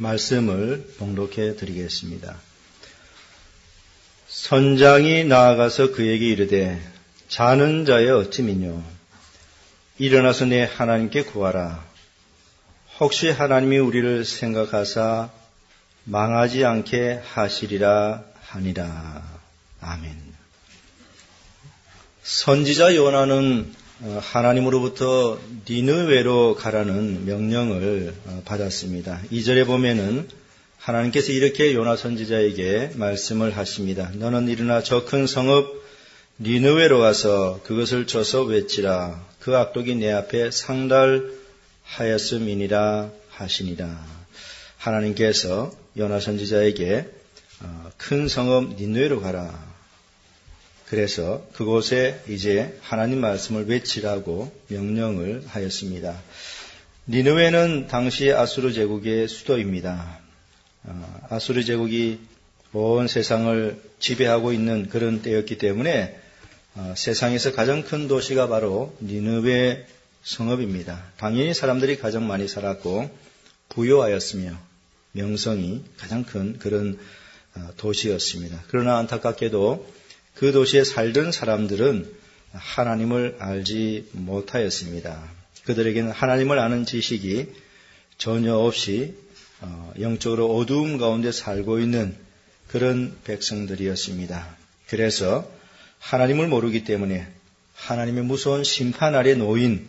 말씀을 봉독해 드리겠습니다. 선장이 나아가서 그에게 이르되 자는 자여 어찌 미뇨? 일어나서 내 하나님께 구하라. 혹시 하나님이 우리를 생각하사 망하지 않게 하시리라 하니라. 아멘. 선지자 요나는 어, 하나님으로부터 니느웨로 가라는 명령을 어, 받았습니다. 2절에 보면은 하나님께서 이렇게 요나 선지자에게 말씀을 하십니다. 너는 일어나 저 큰 성읍 니느웨로 가서 그것을 쳐서 외치라. 그 악독이 내 앞에 상달하였음이니라 하시니라. 하나님께서 요나 선지자에게 어, 큰 성읍 니느웨로 가라. 그래서 그곳에 이제 하나님 말씀을 외치라고 명령을 하였습니다. 니느웨는 당시 아수르 제국의 수도입니다. 어, 아수르 제국이 온 세상을 지배하고 있는 그런 때였기 때문에 어, 세상에서 가장 큰 도시가 바로 니느웨 성읍입니다. 당연히 사람들이 가장 많이 살았고 부유하였으며 명성이 가장 큰 그런 어, 도시였습니다. 그러나 안타깝게도 그 도시에 살던 사람들은 하나님을 알지 못하였습니다. 그들에게는 하나님을 아는 지식이 전혀 없이 어, 영적으로 어두움 가운데 살고 있는 그런 백성들이었습니다. 그래서 하나님을 모르기 때문에 하나님의 무서운 심판 아래 놓인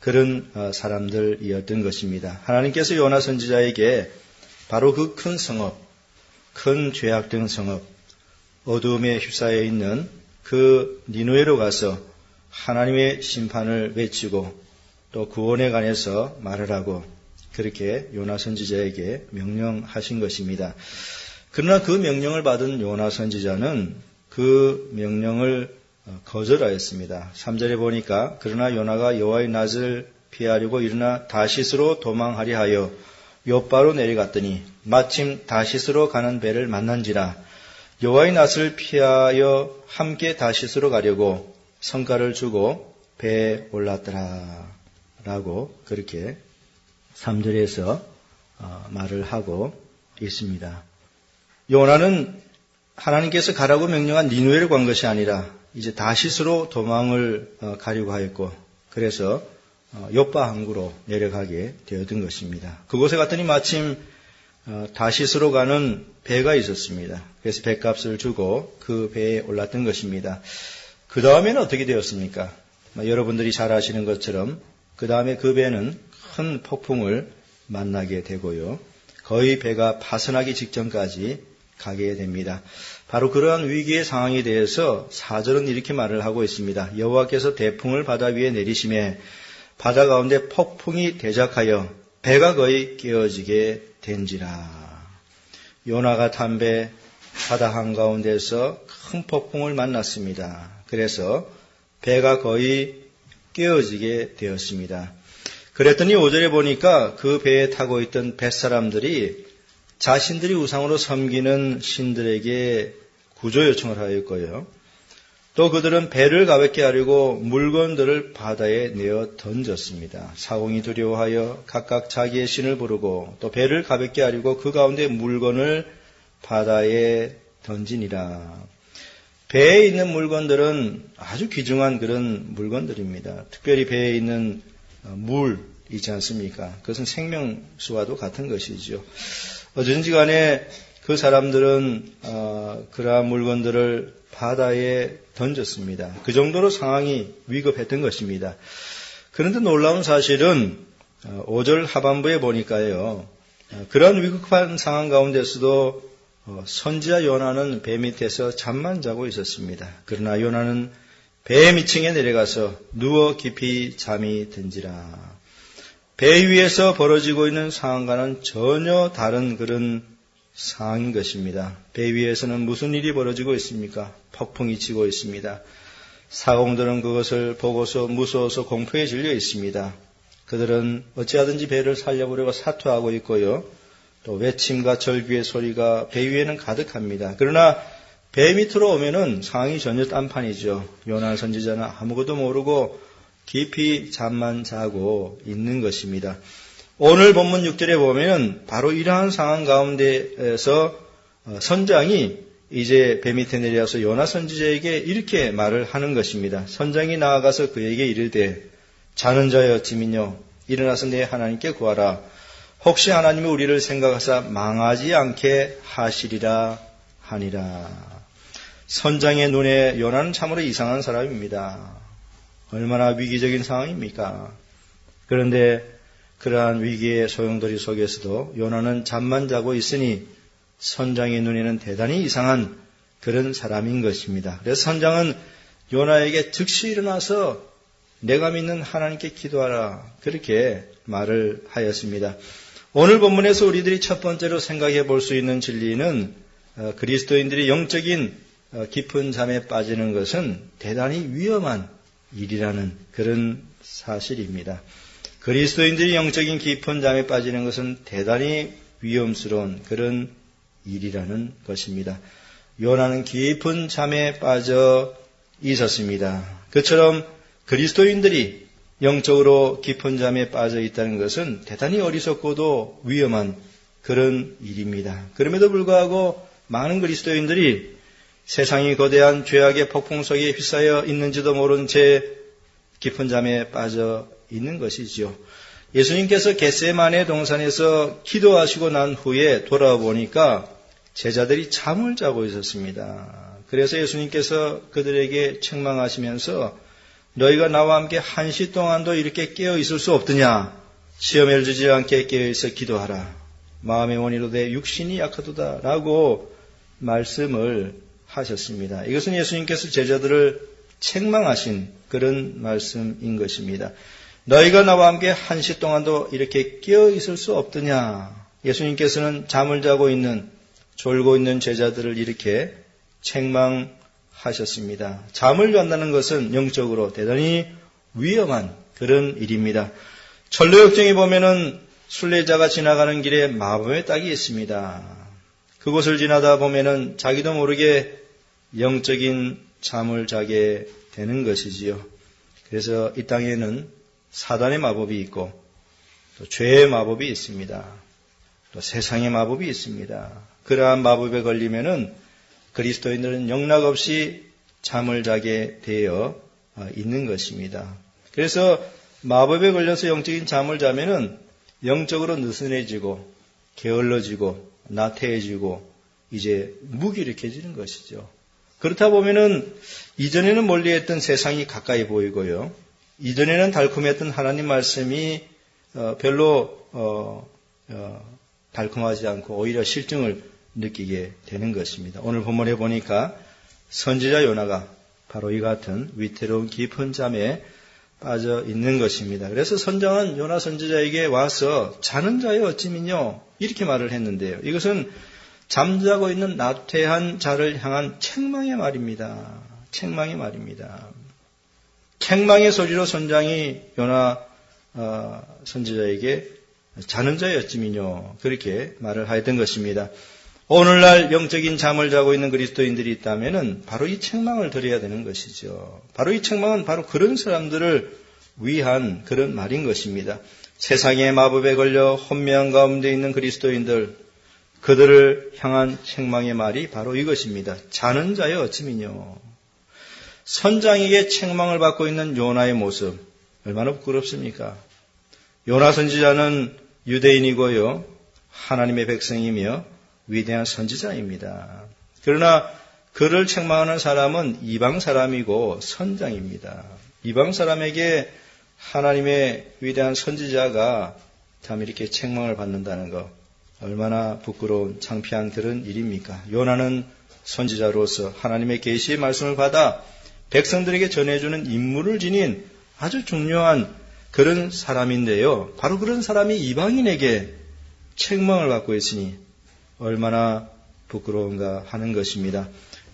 그런 어, 사람들이었던 것입니다. 하나님께서 요나 선지자에게 바로 그 큰 성읍, 큰 죄악된 성읍, 어두움에 휩싸여 있는 그 니누에로 가서 하나님의 심판을 외치고 또 구원에 관해서 말을 하고 그렇게 요나 선지자에게 명령하신 것입니다. 그러나 그 명령을 받은 요나 선지자는 그 명령을 어, 거절하였습니다. 3절에 보니까 그러나 요나가 여호와의 낯을 피하려고 일어나 다시스로 도망하려 하여 요바로 내려갔더니 마침 다시스로 가는 배를 만난지라 여호와의 낯을 피하여 함께 다시스로 가려고 성과를 주고 배에 올랐더라. 라고 그렇게 3절에서 어, 말을 하고 있습니다. 요나는 하나님께서 가라고 명령한 니누에를 간 것이 아니라 이제 다시스로 도망을 어, 가려고 하였고 그래서 어, 요빠 항구로 내려가게 되었던 것입니다. 그곳에 갔더니 마침 다시스로 가는 배가 있었습니다. 그래서 배값을 주고 그 배에 올랐던 것입니다. 그 다음에는 어떻게 되었습니까? 뭐 여러분들이 잘 아시는 것처럼 그 다음에 그 배는 큰 폭풍을 만나게 되고요. 거의 배가 파손하기 직전까지 가게 됩니다. 바로 그러한 위기의 상황에 대해서 사절은 이렇게 말을 하고 있습니다. 여호와께서 대풍을 바다 위에 내리심에 바다 가운데 폭풍이 대작하여 배가 거의 깨어지게 된지라. 요나가 담배 바다 한가운데서 큰 폭풍을 만났습니다. 그래서 배가 거의 깨어지게 되었습니다. 그랬더니 오절에 보니까 그 배에 타고 있던 뱃사람들이 자신들이 우상으로 섬기는 신들에게 구조 요청을 하였고요. 또 그들은 배를 가볍게 하려고 물건들을 바다에 내어 던졌습니다. 사공이 두려워하여 각각 자기의 신을 부르고 또 배를 가볍게 하려고 그 가운데 물건을 바다에 던지니라. 배에 있는 물건들은 아주 귀중한 그런 물건들입니다. 특별히 배에 있는 어, 물 있지 않습니까? 그것은 생명수와도 같은 것이죠. 어쩐지 간에 그 사람들은 어, 그러한 물건들을 바다에 던졌습니다. 그 정도로 상황이 위급했던 것입니다. 그런데 놀라운 사실은 5절 어, 하반부에 보니까요. 어, 그런 위급한 상황 가운데서도 어, 선지자 요나는 배 밑에서 잠만 자고 있었습니다. 그러나 요나는 배 밑층에 내려가서 누워 깊이 잠이 든지라. 배 위에서 벌어지고 있는 상황과는 전혀 다른 그런 상황인 것입니다. 배 위에서는 무슨 일이 벌어지고 있습니까? 폭풍이 치고 있습니다. 사공들은 그것을 보고서 무서워서 공포에 질려 있습니다. 그들은 어찌하든지 배를 살려보려고 사투하고 있고요. 또 외침과 절규의 소리가 배 위에는 가득합니다. 그러나 배 밑으로 오면은 상황이 전혀 딴판이죠. 요나 선지자는 아무것도 모르고 깊이 잠만 자고 있는 것입니다. 오늘 본문 6절에 보면 바로 이러한 상황 가운데에서 어, 선장이 이제 배 밑에 내려와서 요나 선지자에게 이렇게 말을 하는 것입니다. 선장이 나아가서 그에게 이르되 자는 자여 지민요 일어나서 내 하나님께 구하라. 혹시 하나님이 우리를 생각하사 망하지 않게 하시리라 하니라. 선장의 눈에 요나는 참으로 이상한 사람입니다. 얼마나 위기적인 상황입니까? 그런데 그러한 위기의 소용돌이 속에서도 요나는 잠만 자고 있으니 선장의 눈에는 대단히 이상한 그런 사람인 것입니다. 그래서 선장은 요나에게 즉시 일어나서 내가 믿는 하나님께 기도하라. 그렇게 말을 하였습니다. 오늘 본문에서 우리들이 첫 번째로 생각해 볼 수 있는 진리는 어, 그리스도인들이 영적인 어, 깊은 잠에 빠지는 것은 대단히 위험한 일이라는 그런 사실입니다. 그리스도인들이 영적인 깊은 잠에 빠지는 것은 대단히 위험스러운 그런 일이라는 것입니다. 요나는 깊은 잠에 빠져 있었습니다. 그처럼 그리스도인들이 영적으로 깊은 잠에 빠져 있다는 것은 대단히 어리석고도 위험한 그런 일입니다. 그럼에도 불구하고 많은 그리스도인들이 세상이 거대한 죄악의 폭풍 속에 휩싸여 있는지도 모른 채 깊은 잠에 빠져 있는 것이지요. 예수님께서 겟세만의 동산에서 기도하시고 난 후에 돌아와 보니까 제자들이 잠을 자고 있었습니다. 그래서 예수님께서 그들에게 책망하시면서 너희가 나와 함께 한 시 동안도 이렇게 깨어 있을 수 없더냐? 시험에 주지 않게 깨어 있어 기도하라. 마음의 원이로 내 육신이 약하도다. 라고 말씀을 하셨습니다. 이것은 예수님께서 제자들을 책망하신 그런 말씀인 것입니다. 너희가 나와 함께 한 시 동안도 이렇게 깨어 있을 수 없더냐? 예수님께서는 잠을 자고 있는 졸고 있는 제자들을 이렇게 책망하셨습니다. 잠을 잔다는 것은 영적으로 대단히 위험한 그런 일입니다. 철로역정에 보면은 순례자가 지나가는 길에 마법의 딱이 있습니다. 그곳을 지나다 보면은 자기도 모르게 영적인 잠을 자게 되는 것이지요. 그래서 이 땅에는 사단의 마법이 있고 또 죄의 마법이 있습니다. 또 세상의 마법이 있습니다. 그러한 마법에 걸리면은 그리스도인들은 영락 없이 잠을 자게 되어 어, 있는 것입니다. 그래서 마법에 걸려서 영적인 잠을 자면은 영적으로 느슨해지고 게을러지고 나태해지고 이제 무기력해지는 것이죠. 그렇다 보면은 이전에는 멀리했던 세상이 가까이 보이고요. 이전에는 달콤했던 하나님 말씀이 어, 별로 어, 달콤하지 않고 오히려 실증을 느끼게 되는 것입니다. 오늘 본문에 보니까 선지자 요나가 바로 이 같은 위태로운 깊은 잠에 빠져 있는 것입니다. 그래서 선장은 요나 선지자에게 와서 자는 자여 어찌민요 이렇게 말을 했는데요. 이것은 잠자고 있는 나태한 자를 향한 책망의 말입니다. 책망의 말입니다. 책망의 소리로 선장이 요나 어, 선지자에게 자는 어찌민요 그렇게 말을 하였던 것입니다. 오늘날 영적인 잠을 자고 있는 그리스도인들이 있다면 바로 이 책망을 드려야 되는 것이죠. 바로 이 책망은 바로 그런 사람들을 위한 그런 말인 것입니다. 세상의 마법에 걸려 혼미한 가운데 있는 그리스도인들, 그들을 향한 책망의 말이 바로 이것입니다. 자는 자여 어찌미뇨. 선장에게 책망을 받고 있는 요나의 모습, 얼마나 부끄럽습니까? 요나 선지자는 유대인이고요. 하나님의 백성이며 위대한 선지자입니다. 그러나 그를 책망하는 사람은 이방 사람이고 선장입니다. 이방 사람에게 하나님의 위대한 선지자가 참 이렇게 책망을 받는다는 것 얼마나 부끄러운 창피한 그런 일입니까? 요나는 선지자로서 하나님의 계시의 말씀을 받아 백성들에게 전해주는 임무를 지닌 아주 중요한 그런 사람인데요. 바로 그런 사람이 이방인에게 책망을 받고 있으니 얼마나 부끄러운가 하는 것입니다.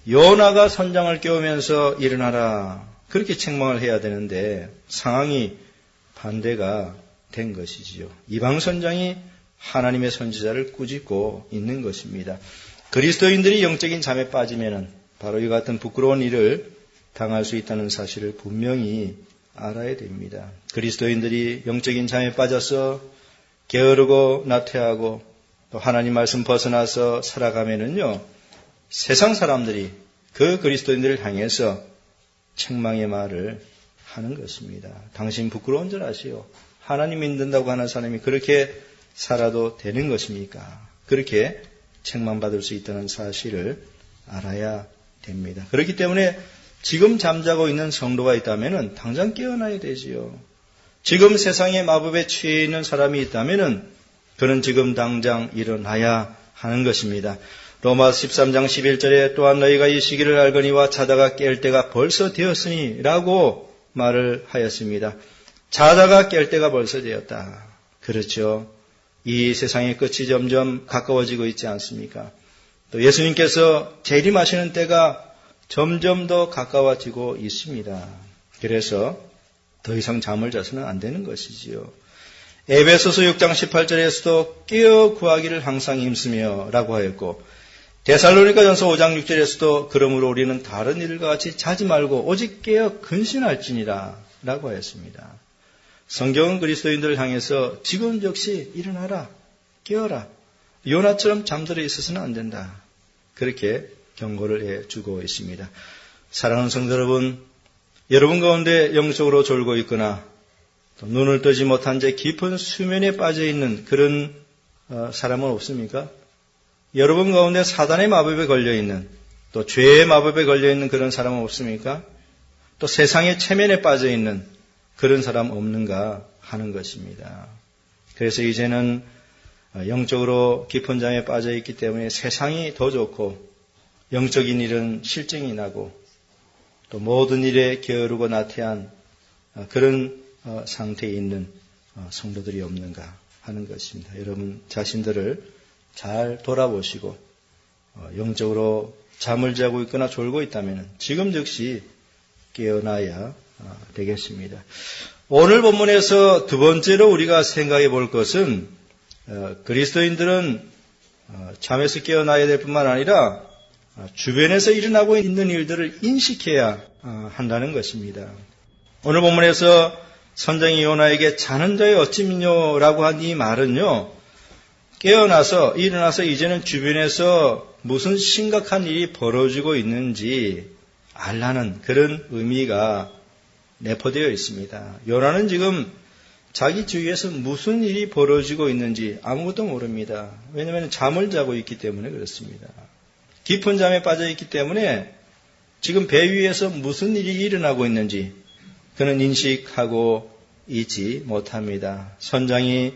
요나가 선장을 깨우면서 일어나라. 그렇게 책망을 해야 되는데 상황이 반대가 된 것이지요. 이방 선장이 하나님의 선지자를 꾸짖고 있는 것입니다. 그리스도인들이 영적인 잠에 빠지면 바로 이 같은 부끄러운 일을 당할 수 있다는 사실을 분명히 알아야 됩니다. 그리스도인들이 영적인 잠에 빠져서 게으르고 나태하고 또 하나님 말씀 벗어나서 살아가면은요, 세상 사람들이 그 그리스도인들을 향해서 책망의 말을 하는 것입니다. 당신 부끄러운 줄 아시오. 하나님 믿는다고 하는 사람이 그렇게 살아도 되는 것입니까? 그렇게 책망받을 수 있다는 사실을 알아야 됩니다. 그렇기 때문에 지금 잠자고 있는 성도가 있다면 당장 깨어나야 되지요. 지금 세상의 마법에 취해 있는 사람이 있다면 그는 지금 당장 일어나야 하는 것입니다. 로마 13장 11절에 또한 너희가 이 시기를 알거니와 자다가 깰 때가 벌써 되었으니 라고 말을 하였습니다. 자다가 깰 때가 벌써 되었다. 그렇죠. 이 세상의 끝이 점점 가까워지고 있지 않습니까? 또 예수님께서 재림하시는 때가 점점 더 가까워지고 있습니다. 그래서 더 이상 잠을 자서는 안 되는 것이지요. 에베소서 6장 18절에서도 깨어 구하기를 항상 힘쓰며 라고 하였고 데살로니가 전서 5장 6절에서도 그러므로 우리는 다른 일과 같이 자지 말고 오직 깨어 근신할지니라 라고 하였습니다. 성경은 그리스도인들을 향해서 지금 역시 일어나라 깨어라 요나처럼 잠들어 있어서는 안 된다. 그렇게 경고를 해 주고 있습니다. 사랑하는 성도 여러분, 여러분 가운데 영적으로 졸고 있거나 눈을 뜨지 못한 채 깊은 수면에 빠져 있는 그런 어, 사람은 없습니까? 여러분 가운데 사단의 마법에 걸려 있는 또 죄의 마법에 걸려 있는 그런 사람은 없습니까? 또 세상의 체면에 빠져 있는 그런 사람 없는가 하는 것입니다. 그래서 이제는 어, 영적으로 깊은 잠에 빠져 있기 때문에 세상이 더 좋고 영적인 일은 실증이 나고 또 모든 일에 게으르고 나태한 어, 그런 어, 상태에 있는 어, 성도들이 없는가 하는 것입니다. 여러분 자신들을 잘 돌아보시고 어, 영적으로 잠을 자고 있거나 졸고 있다면 지금 즉시 깨어나야 되겠습니다. 오늘 본문에서 두 번째로 우리가 생각해 볼 것은 그리스도인들은 잠에서 깨어나야 될 뿐만 아니라 주변에서 일어나고 있는 일들을 인식해야 한다는 것입니다. 오늘 본문에서 선장이 요나에게 자는 자의 어찌미뇨라고 한 이 말은요, 깨어나서, 일어나서 이제는 주변에서 무슨 심각한 일이 벌어지고 있는지 알라는 그런 의미가 내포되어 있습니다. 요나는 지금 자기 주위에서 무슨 일이 벌어지고 있는지 아무것도 모릅니다. 왜냐하면 잠을 자고 있기 때문에 그렇습니다. 깊은 잠에 빠져 있기 때문에 지금 배 위에서 무슨 일이 일어나고 있는지 그는 인식하고 있지 못합니다. 선장이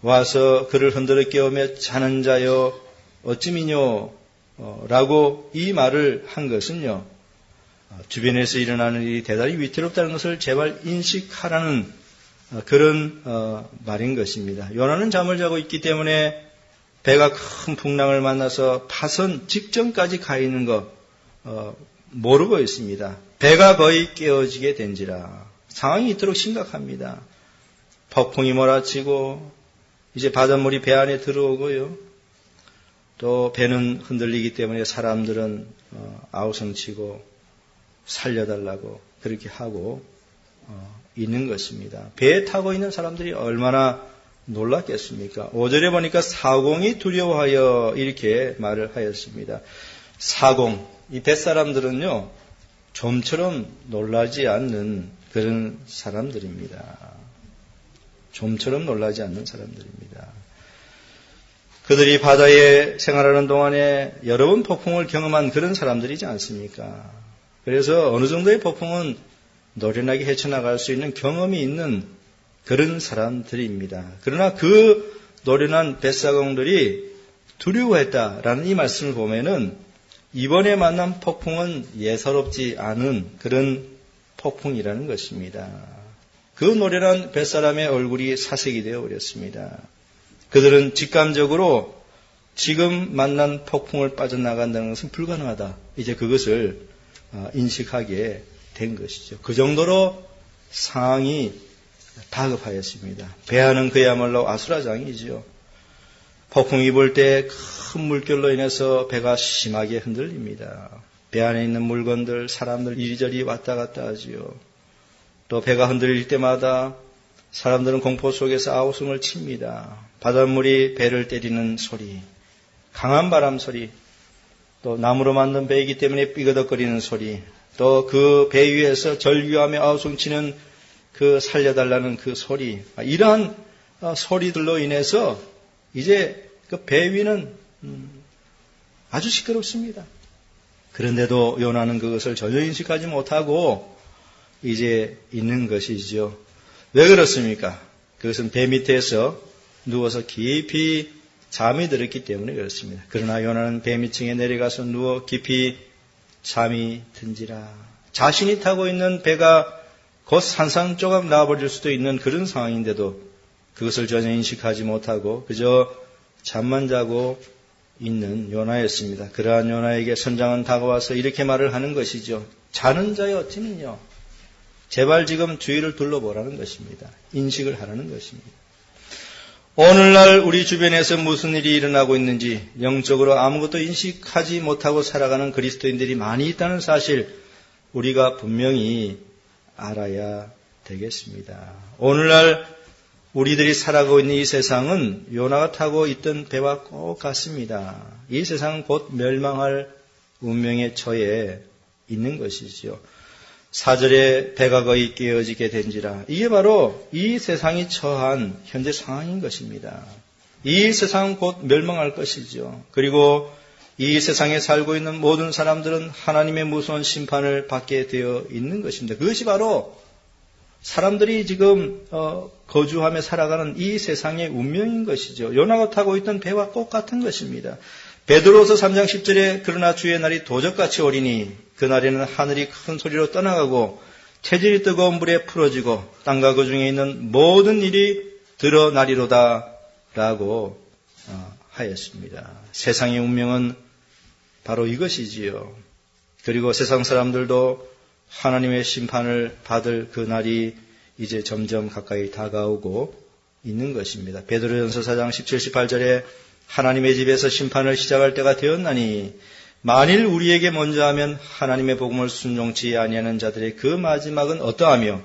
와서 그를 흔들어 깨우며 자는 자여 어찌미뇨 어, 라고 이 말을 한 것은요. 어, 주변에서 일어나는 일이 대단히 위태롭다는 것을 제발 인식하라는 어, 그런 말인 것입니다. 요나는 잠을 자고 있기 때문에 배가 큰 풍랑을 만나서 파선 직전까지 가 있는 거 모르고 있습니다. 배가 거의 깨어지게 된지라 상황이 이토록 심각합니다. 폭풍이 몰아치고 이제 바닷물이 배 안에 들어오고요. 또 배는 흔들리기 때문에 사람들은 어, 아우성치고 살려달라고 그렇게 하고 어, 있는 것입니다. 배에 타고 있는 사람들이 얼마나 놀랐겠습니까? 5절에 보니까 사공이 두려워하여 이렇게 말을 하였습니다. 사공, 이 뱃사람들은요, 좀처럼 놀라지 않는 그런 사람들입니다. 좀처럼 놀라지 않는 사람들입니다. 그들이 바다에 생활하는 동안에 여러 번 폭풍을 경험한 그런 사람들이지 않습니까? 그래서 어느 정도의 폭풍은 노련하게 헤쳐나갈 수 있는 경험이 있는 그런 사람들입니다. 그러나 그 노련한 뱃사공들이 두려워했다라는 이 말씀을 보면은 이번에 만난 폭풍은 예사롭지 않은 그런 폭풍이라는 것입니다. 그 노련한 뱃사람의 얼굴이 사색이 되어 버렸습니다. 그들은 직감적으로 지금 만난 폭풍을 빠져나간다는 것은 불가능하다. 이제 그것을 어, 인식하게 된 것이죠. 그 정도로 상황이 다급하였습니다. 배하는 그야말로 아수라장이지요. 폭풍이 불 때 큰 물결로 인해서 배가 심하게 흔들립니다. 배 안에 있는 물건들, 사람들 이리저리 왔다 갔다 하지요. 또 배가 흔들릴 때마다 사람들은 공포 속에서 아우성을 칩니다. 바닷물이 배를 때리는 소리, 강한 바람 소리, 또 나무로 만든 배이기 때문에 삐그덕거리는 소리, 또 그 배 위에서 절규하며 아우성치는 그 살려달라는 그 소리, 이러한 어, 소리들로 인해서 이제 그 배 위는 음, 아주 시끄럽습니다. 그런데도 요나는 그것을 전혀 인식하지 못하고 이제 있는 것이죠. 왜 그렇습니까? 그것은 배 밑에서 누워서 깊이 잠이 들었기 때문에 그렇습니다. 그러나 요나는 배 밑층에 내려가서 누워 깊이 잠이 든지라. 자신이 타고 있는 배가 곧 산산조각 나버릴 수도 있는 그런 상황인데도 그것을 전혀 인식하지 못하고 그저 잠만 자고 있는 요나였습니다. 그러한 요나에게 선장은 다가와서 이렇게 말을 하는 것이죠. 자는 자의 어찌는요. 제발 지금 주위를 둘러보라는 것입니다. 인식을 하라는 것입니다. 오늘날 우리 주변에서 무슨 일이 일어나고 있는지 영적으로 아무것도 인식하지 못하고 살아가는 그리스도인들이 많이 있다는 사실 우리가 분명히 알아야 되겠습니다. 오늘날 우리들이 살아가고 있는 이 세상은 요나가 타고 있던 배와 꼭 같습니다. 이 세상은 곧 멸망할 운명의 처에 있는 것이지요. 사절에 배가 거의 깨어지게 된지라. 이게 바로 이 세상이 처한 현재 상황인 것입니다. 이 세상은 곧 멸망할 것이죠. 그리고 이 세상에 살고 있는 모든 사람들은 하나님의 무서운 심판을 받게 되어 있는 것입니다. 그것이 바로 사람들이 지금 어, 거주하며 살아가는 이 세상의 운명인 것이죠. 요나가 타고 있던 배와 똑같은 것입니다. 베드로서 3장 10절에 그러나 주의 날이 도적같이 오리니 그날에는 하늘이 큰 소리로 떠나가고 체질이 뜨거운 불에 풀어지고 땅과 그 중에 있는 모든 일이 드러나리로다 라고 어, 하였습니다. 세상의 운명은 바로 이것이지요. 그리고 세상 사람들도 하나님의 심판을 받을 그 날이 이제 점점 가까이 다가오고 있는 것입니다. 베드로전서 4장 17, 18절에 하나님의 집에서 심판을 시작할 때가 되었나니 만일 우리에게 먼저 하면 하나님의 복음을 순종치 아니하는 자들의 그 마지막은 어떠하며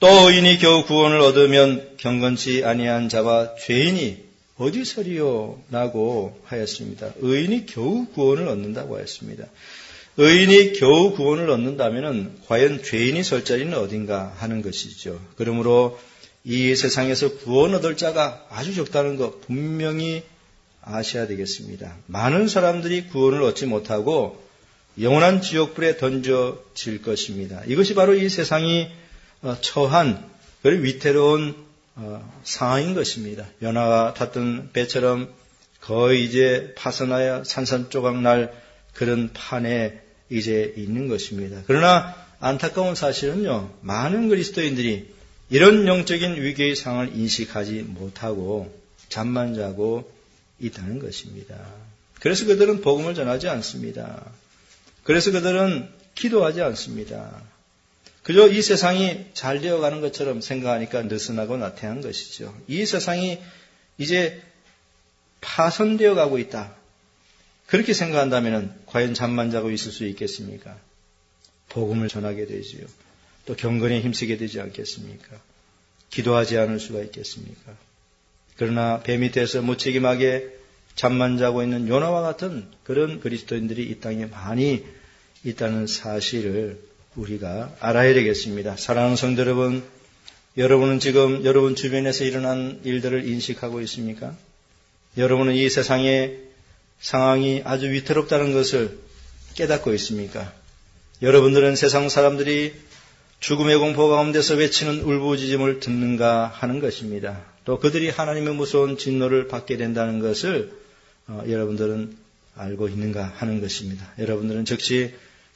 또 의인이 겨우 구원을 얻으면 경건치 아니한 자와 죄인이 어디서리요? 라고 하였습니다. 의인이 겨우 구원을 얻는다고 하였습니다. 의인이 겨우 구원을 얻는다면 과연 죄인이 설 자리는 어딘가 하는 것이죠. 그러므로 이 세상에서 구원 얻을 자가 아주 적다는 것 분명히 아셔야 되겠습니다. 많은 사람들이 구원을 얻지 못하고 영원한 지옥불에 던져질 것입니다. 이것이 바로 이 세상이 어, 처한 그리고 위태로운 어, 상황인 것입니다. 연하가 탔던 배처럼 거의 이제 파선하여 산산조각 날 그런 판에 이제 있는 것입니다. 그러나 안타까운 사실은요, 많은 그리스도인들이 이런 영적인 위기의 상황을 인식하지 못하고 잠만 자고 있다는 것입니다. 그래서 그들은 복음을 전하지 않습니다. 그래서 그들은 기도하지 않습니다. 그저 이 세상이 잘 되어가는 것처럼 생각하니까 느슨하고 나태한 것이죠. 이 세상이 이제 파손되어 가고 있다. 그렇게 생각한다면 과연 잠만 자고 있을 수 있겠습니까? 복음을 전하게 되지요. 또 경건에 힘쓰게 되지 않겠습니까? 기도하지 않을 수가 있겠습니까? 그러나 배 밑에서 무책임하게 잠만 자고 있는 요나와 같은 그런 그리스도인들이 이 땅에 많이 있다는 사실을 우리가 알아야 되겠습니다. 사랑하는 성도 여러분, 여러분은 지금 여러분 주변에서 일어난 일들을 인식하고 있습니까? 여러분은 이 세상에 상황이 아주 위태롭다는 것을 깨닫고 있습니까? 여러분들은 세상 사람들이 죽음의 공포 가운데서 외치는 울부짖음을 듣는가 하는 것입니다. 또 그들이 하나님의 무서운 진노를 받게 된다는 것을 어, 여러분들은 알고 있는가 하는 것입니다. 여러분들은 즉시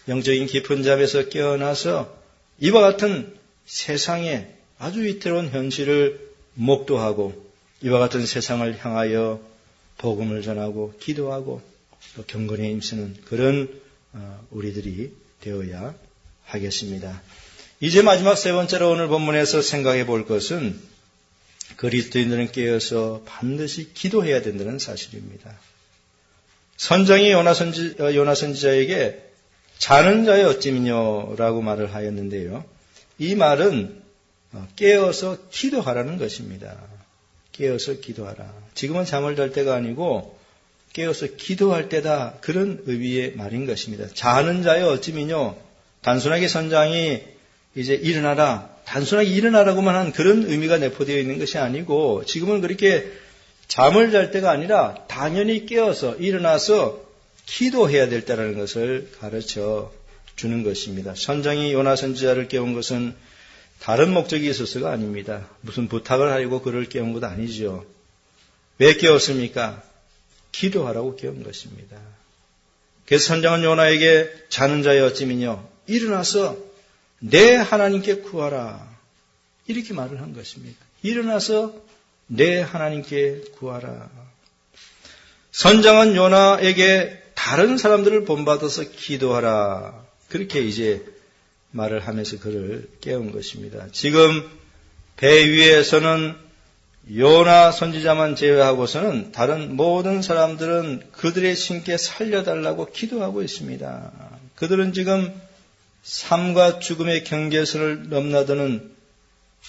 영적인 깊은 잠에서 깨어나서 이와 같은 세상의 아주 위태로운 현실을 목도하고 이와 같은 세상을 향하여 복음을 전하고 기도하고 또 경건에 힘쓰는 그런 어, 우리들이 되어야 하겠습니다. 이제 마지막 세 번째로 오늘 본문에서 생각해 볼 것은 그리스도인들은 깨어서 반드시 기도해야 된다는 사실입니다. 선장이 요나 선지, 어, 요나 선지자에게 자는 자의 어찌미뇨라고 말을 하였는데요. 이 말은 어, 깨어서 기도하라는 것입니다. 깨어서 기도하라. 지금은 잠을 잘 때가 아니고 깨어서 기도할 때다. 그런 의미의 말인 것입니다. 자는 자여 어찌미뇨. 단순하게 선장이 이제 일어나라. 단순하게 일어나라고만 한 그런 의미가 내포되어 있는 것이 아니고 지금은 그렇게 잠을 잘 때가 아니라 당연히 깨어서 일어나서 기도해야 될 때라는 것을 가르쳐 주는 것입니다. 선장이 요나 선지자를 깨운 것은 다른 목적이 있어서가 아닙니다. 무슨 부탁을 하려고 그를 깨운 것 아니죠. 왜 깨웠습니까? 기도하라고 깨운 것입니다. 그래서 선장은 요나에게 자는 자의 어찌면요. 일어나서 내 하나님께 구하라. 이렇게 말을 한 것입니다. 일어나서 내 하나님께 구하라. 선장은 요나에게 다른 사람들을 본받아서 기도하라. 그렇게 이제 말을 하면서 그를 깨운 것입니다. 지금 배 위에서는 요나 선지자만 제외하고서는 다른 모든 사람들은 그들의 신께 살려달라고 기도하고 있습니다. 그들은 지금 삶과 죽음의 경계선을 넘나드는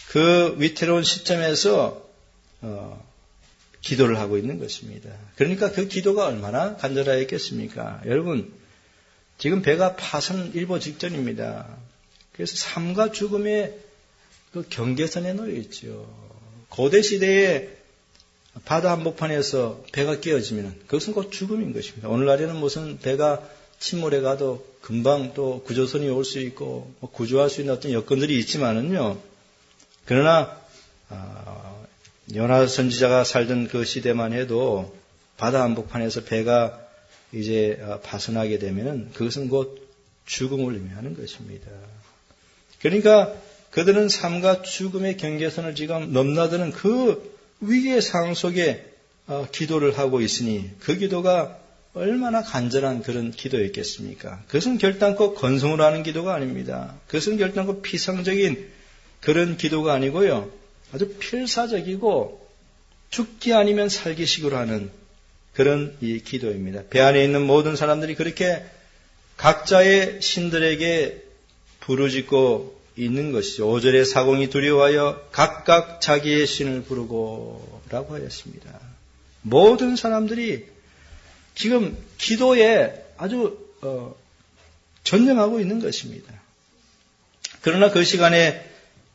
그 위태로운 시점에서 어, 기도를 하고 있는 것입니다. 그러니까 그 기도가 얼마나 간절하였겠습니까? 여러분, 지금 배가 파선 일보 직전입니다. 그래서 삶과 죽음의 그 경계선에 놓여 있죠. 고대 시대에 바다 한복판에서 배가 깨어지면 그것은 곧 죽음인 것입니다. 오늘날에는 무슨 배가 침몰해 가도 금방 또 구조선이 올 수 있고 뭐 구조할 수 있는 어떤 여건들이 있지만은요. 그러나 어, 연하 선지자가 살던 그 시대만 해도 바다 한복판에서 배가 이제 파선하게 어, 되면은 그것은 곧 죽음을 의미하는 것입니다. 그러니까 그들은 삶과 죽음의 경계선을 지금 넘나드는 그 위기의 상황 속에 어, 기도를 하고 있으니 그 기도가 얼마나 간절한 그런 기도였겠습니까? 그것은 결단코 건성으로 하는 기도가 아닙니다. 그것은 결단코 피상적인 그런 기도가 아니고요. 아주 필사적이고 죽기 아니면 살기식으로 하는 그런 이 기도입니다. 배 안에 있는 모든 사람들이 그렇게 각자의 신들에게 부르짖고 있는 것이죠. 5절에 사공이 두려워하여 각각 자기의 신을 부르고 라고 하였습니다. 모든 사람들이 지금 기도에 아주 어, 전념하고 있는 것입니다. 그러나 그 시간에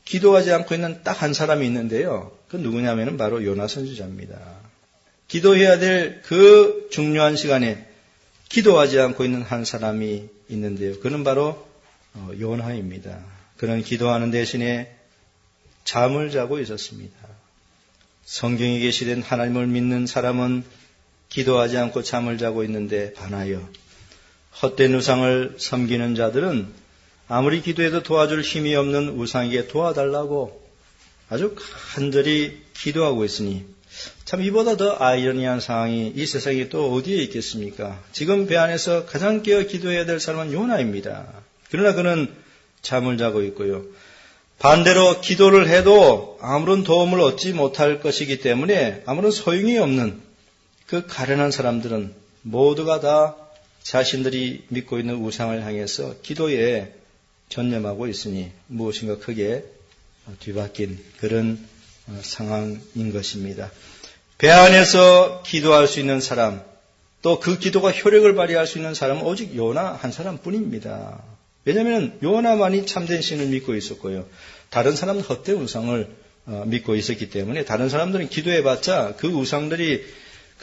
기도하지 않고 있는 딱 한 사람이 있는데요. 그 누구냐면 바로 요나 선지자입니다. 기도해야 될 그 중요한 시간에 기도하지 않고 있는 한 사람이 있는데요. 그는 바로 어, 요나입니다. 그는 기도하는 대신에 잠을 자고 있었습니다. 성경에 계시된 하나님을 믿는 사람은 기도하지 않고 잠을 자고 있는데 반하여 헛된 우상을 섬기는 자들은 아무리 기도해도 도와줄 힘이 없는 우상에게 도와달라고 아주 간절히 기도하고 있으니 참 이보다 더 아이러니한 상황이 이 세상에 또 어디에 있겠습니까? 지금 배 안에서 가장 깨어 기도해야 될 사람은 요나입니다. 그러나 그는 잠을 자고 있고요. 반대로 기도를 해도 아무런 도움을 얻지 못할 것이기 때문에 아무런 소용이 없는 그 가련한 사람들은 모두가 다 자신들이 믿고 있는 우상을 향해서 기도에 전념하고 있으니 무엇인가 크게 뒤바뀐 그런 상황인 것입니다. 배 안에서 기도할 수 있는 사람, 또 그 기도가 효력을 발휘할 수 있는 사람은 오직 요나 한 사람뿐입니다. 왜냐하면 요나만이 참된 신을 믿고 있었고요. 다른 사람은 헛된 우상을 어, 믿고 있었기 때문에 다른 사람들은 기도해봤자 그 우상들이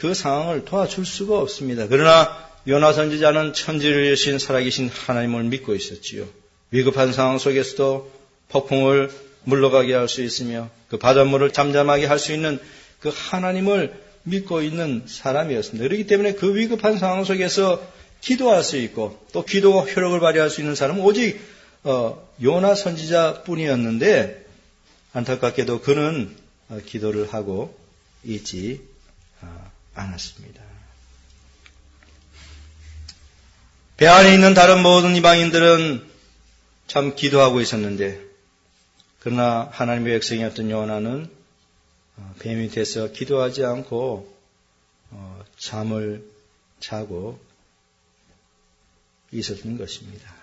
그 상황을 도와줄 수가 없습니다. 그러나 요나 선지자는 천지를 여신 살아계신 하나님을 믿고 있었지요. 위급한 상황 속에서도 폭풍을 물러가게 할 수 있으며 그 바닷물을 잠잠하게 할 수 있는 그 하나님을 믿고 있는 사람이었습니다. 그렇기 때문에 그 위급한 상황 속에서 기도할 수 있고 또 기도가 효력을 발휘할 수 있는 사람은 오직 어, 요나 선지자뿐이었는데 안타깝게도 그는 어, 기도를 하고 있지 어, 않았습니다. 배 안에 있는 다른 모든 이방인들은 참 기도하고 있었는데 그러나 하나님의 백성이었던 요나는 어, 배 밑에서 기도하지 않고 잠을 자고 있었던 것입니다.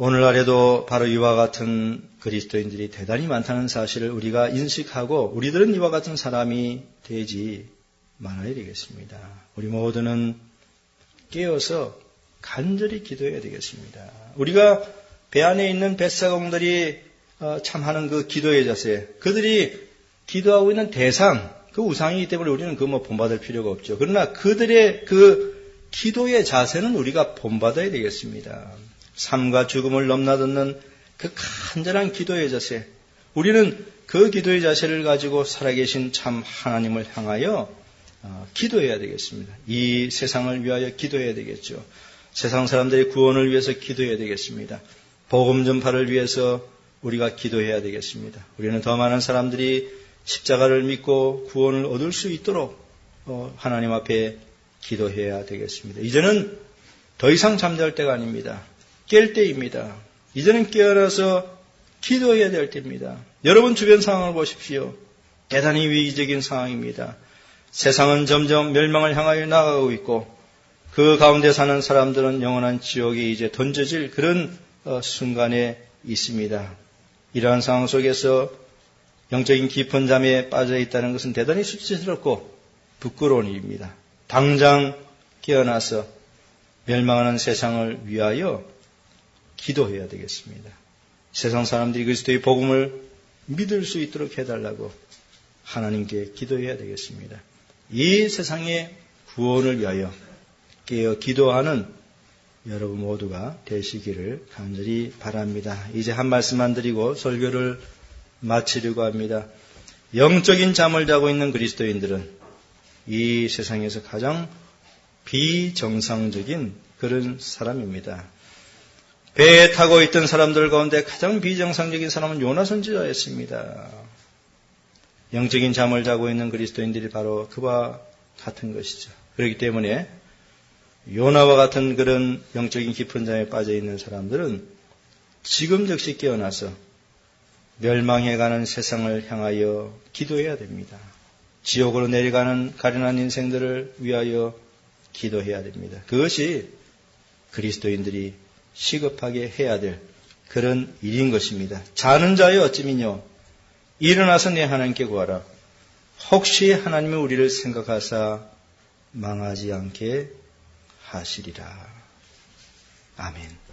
오늘날에도 바로 이와 같은 그리스도인들이 대단히 많다는 사실을 우리가 인식하고 우리들은 이와 같은 사람이 되지 말아야 되겠습니다. 우리 모두는 깨어서 간절히 기도해야 되겠습니다. 우리가 배 안에 있는 뱃사공들이 어, 참 하는 그 기도의 자세, 그들이 기도하고 있는 대상, 그 우상이기 때문에 우리는 그 뭐 본받을 필요가 없죠. 그러나 그들의 그 기도의 자세는 우리가 본받아야 되겠습니다. 삶과 죽음을 넘나드는 그 간절한 기도의 자세. 우리는 그 기도의 자세를 가지고 살아계신 참 하나님을 향하여 어, 기도해야 되겠습니다. 이 세상을 위하여 기도해야 되겠죠. 세상 사람들의 구원을 위해서 기도해야 되겠습니다. 복음 전파를 위해서 우리가 기도해야 되겠습니다. 우리는 더 많은 사람들이 십자가를 믿고 구원을 얻을 수 있도록 어, 하나님 앞에 기도해야 되겠습니다. 이제는 더 이상 잠잘 때가 아닙니다. 깰 때입니다. 이제는 깨어나서 기도해야 될 때입니다. 여러분 주변 상황을 보십시오. 대단히 위기적인 상황입니다. 세상은 점점 멸망을 향하여 나가고 있고 그 가운데 사는 사람들은 영원한 지옥에 이제 던져질 그런 어, 순간에 있습니다. 이러한 상황 속에서 영적인 깊은 잠에 빠져 있다는 것은 대단히 수치스럽고 부끄러운 일입니다. 당장 깨어나서 멸망하는 세상을 위하여 기도해야 되겠습니다. 세상 사람들이 그리스도의 복음을 믿을 수 있도록 해달라고 하나님께 기도해야 되겠습니다. 이 세상의 구원을 위하여 깨어 기도하는 여러분 모두가 되시기를 간절히 바랍니다. 이제 한 말씀만 드리고 설교를 마치려고 합니다. 영적인 잠을 자고 있는 그리스도인들은 이 세상에서 가장 비정상적인 그런 사람입니다. 배에 타고 있던 사람들 가운데 가장 비정상적인 사람은 요나 선지자였습니다. 영적인 잠을 자고 있는 그리스도인들이 바로 그와 같은 것이죠. 그렇기 때문에 요나와 같은 그런 영적인 깊은 잠에 빠져 있는 사람들은 지금 즉시 깨어나서 멸망해가는 세상을 향하여 기도해야 됩니다. 지옥으로 내려가는 가련한 인생들을 위하여 기도해야 됩니다. 그것이 그리스도인들이 시급하게 해야 될 그런 일인 것입니다. 자는 자여 어찌미뇨 일어나서 내 하나님께 구하라. 혹시 하나님이 우리를 생각하사 망하지 않게 하시리라. 아멘.